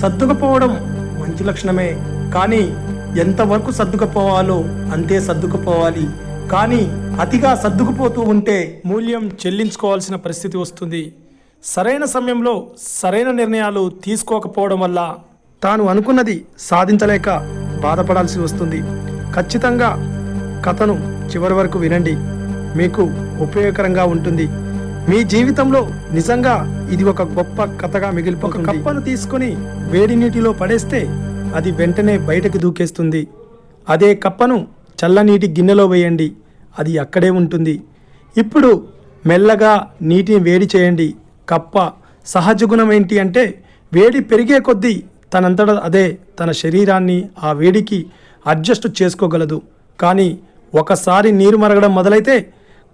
సర్దుకుపోవడం మంచి లక్షణమే. కానీ ఎంతవరకు సర్దుకుపోవాలో అంతే సర్దుకుపోవాలి. కానీ అతిగా సర్దుకుపోతూ ఉంటే మూల్యం చెల్లించుకోవాల్సిన పరిస్థితి వస్తుంది. సరైన సమయంలో సరైన నిర్ణయాలు తీసుకోకపోవడం వల్ల తాను అనుకున్నది సాధించలేక బాధపడాల్సి వస్తుంది. ఖచ్చితంగా కథను చివరి వరకు వినండి. మీకు ఉపయోగకరంగా ఉంటుంది. మీ జీవితంలో నిజంగా ఇది ఒక గొప్ప కథగా మిగిలిపో ఒక కప్పను తీసుకొని వేడి నీటిలో పడేస్తే అది వెంటనే బయటకు దూకేస్తుంది. అదే కప్పను చల్లనీటి గిన్నెలో వేయండి. అది అక్కడే ఉంటుంది. ఇప్పుడు మెల్లగా నీటిని వేడి చేయండి. కప్ప సహజ గుణం ఏంటి అంటే వేడి పెరిగే కొద్దీ తనంతట అదే తన శరీరాన్ని ఆ వేడికి అడ్జస్ట్ చేసుకోగలదు. కానీ ఒకసారి నీరు మరగడం మొదలైతే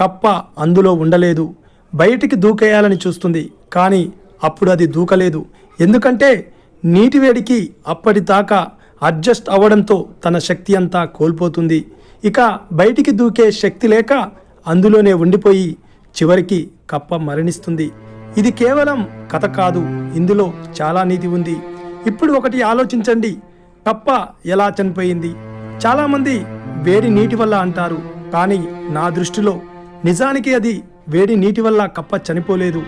కప్ప అందులో ఉండలేదు. బయటికి దూకేయాలని చూస్తుంది కానీ అప్పుడు అది దూకలేదు. ఎందుకంటే నీటి వేడికి అప్పటిదాకా అడ్జస్ట్ అవ్వడంతో తన శక్తి అంతా కోల్పోతుంది. ఇక బయటికి దూకే శక్తి లేక అందులోనే ఉండిపోయి చివరికి కప్ప మరణిస్తుంది. ఇది కేవలం కథ కాదు ఇందులో చాలా నీతి ఉంది. ఇప్పుడు ఒకటి ఆలోచించండి కప్ప ఎలా చనిపోయింది? చాలామంది వేడి నీటి వల్ల అంటారు కానీ నా దృష్టిలో నిజానికి అది వేడి నీటి వల్ల కప్ప చనిపోలేదు.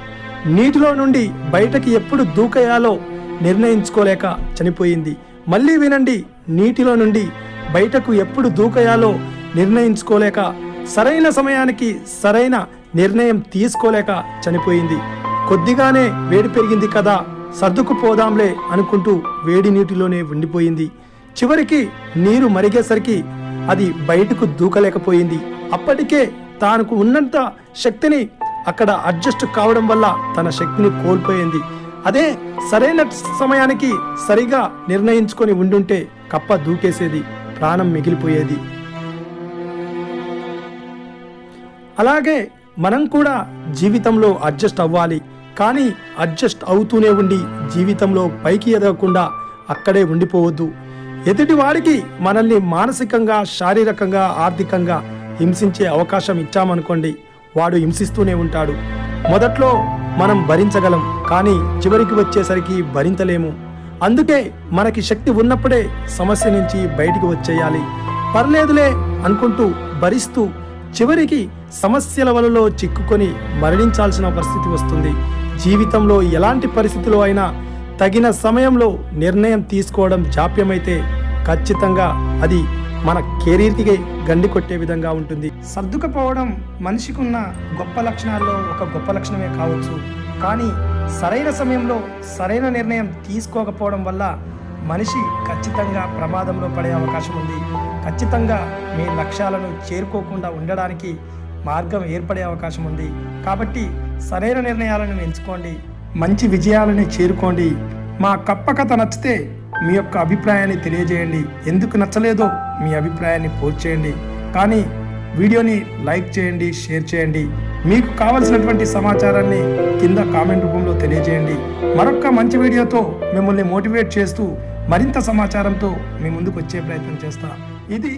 నీటిలో నుండి బయటకి ఎప్పుడు దూకేయాలో నిర్ణయించుకోలేక చనిపోయింది. మళ్ళీ వినండి నీటిలో నుండి బయటకు ఎప్పుడు దూకేయాలో నిర్ణయించుకోలేక సరైన సమయానికి సరైన నిర్ణయం తీసుకోలేక చనిపోయింది. కొద్దిగానే వేడి పెరిగింది కదా సర్దుకుపోదాంలే అనుకుంటూ వేడి నీటిలోనే ఉండిపోయింది. చివరికి నీరు మరిగేసరికి అది బయటకు దూకలేకపోయింది. అప్పటికే తానుకు ఉన్నంత శక్తిని అక్కడ అడ్జస్ట్ కావడం వల్ల తన శక్తిని కోల్పోయింది. అదే సరైన సమయానికి సరిగా నిర్ణయించుకొని ఉండుంటే కప్ప దూకేసేది ప్రాణం మిగిలిపోయేది. అలాగే మనం కూడా జీవితంలో అడ్జస్ట్ అవ్వాలి. కానీ అడ్జస్ట్ అవుతూనే ఉండి జీవితంలో పైకి ఎదగకుండా అక్కడే ఉండిపోవద్దు. ఎదుటివాడికి మనల్ని మానసికంగా శారీరకంగా ఆర్థికంగా హింసించే అవకాశం ఇచ్చామనుకోండి వాడు హింసిస్తూనే ఉంటాడు. మొదట్లో మనం భరించగలం కానీ చివరికి వచ్చేసరికి భరించలేము. అందుకే మనకి శక్తి ఉన్నప్పుడే సమస్య నుంచి బయటికి వచ్చేయాలి. పర్లేదులే అనుకుంటూ భరిస్తూ చివరికి సమస్యల వలలో చిక్కుకొని మరణించాల్సిన పరిస్థితి వస్తుంది. జీవితంలో ఎలాంటి పరిస్థితిలో అయినా తగిన సమయంలో నిర్ణయం తీసుకోవడం జాప్యమైతే ఖచ్చితంగా అది మన కెరీర్కి గండి కొట్టే విధంగా ఉంటుంది. సర్దుకపోవడం మనిషికున్న గొప్ప లక్షణాల్లో ఒక గొప్ప లక్షణమే కావచ్చు. కానీ సరైన సమయంలో సరైన నిర్ణయం తీసుకోకపోవడం వల్ల మనిషి ఖచ్చితంగా ప్రమాదంలో పడే అవకాశం ఉంది. ఖచ్చితంగా మీ లక్ష్యాలను చేరుకోకుండా ఉండడానికి మార్గం ఏర్పడే అవకాశం ఉంది. కాబట్టి సరైన నిర్ణయాలను ఎంచుకోండి. మంచి విజయాలని చేరుకోండి. మా కప్ప కథ నచ్చితే మీ యొక్క అభిప్రాయాన్ని తెలియజేయండి. ఎందుకు నచ్చలేదో మీ అభిప్రాయాన్ని పోస్ట్ చేయండి. కానీ వీడియోని లైక్ చేయండి షేర్ చేయండి. మీకు కావలసినటువంటి సమాచారాన్ని కింద కామెంట్ రూపంలో తెలియజేయండి. మరొక మంచి వీడియోతో మిమ్మల్ని మోటివేట్ చేస్తూ మరింత సమాచారంతో మీ ముందుకు వచ్చే ప్రయత్నం చేస్తా. ఇది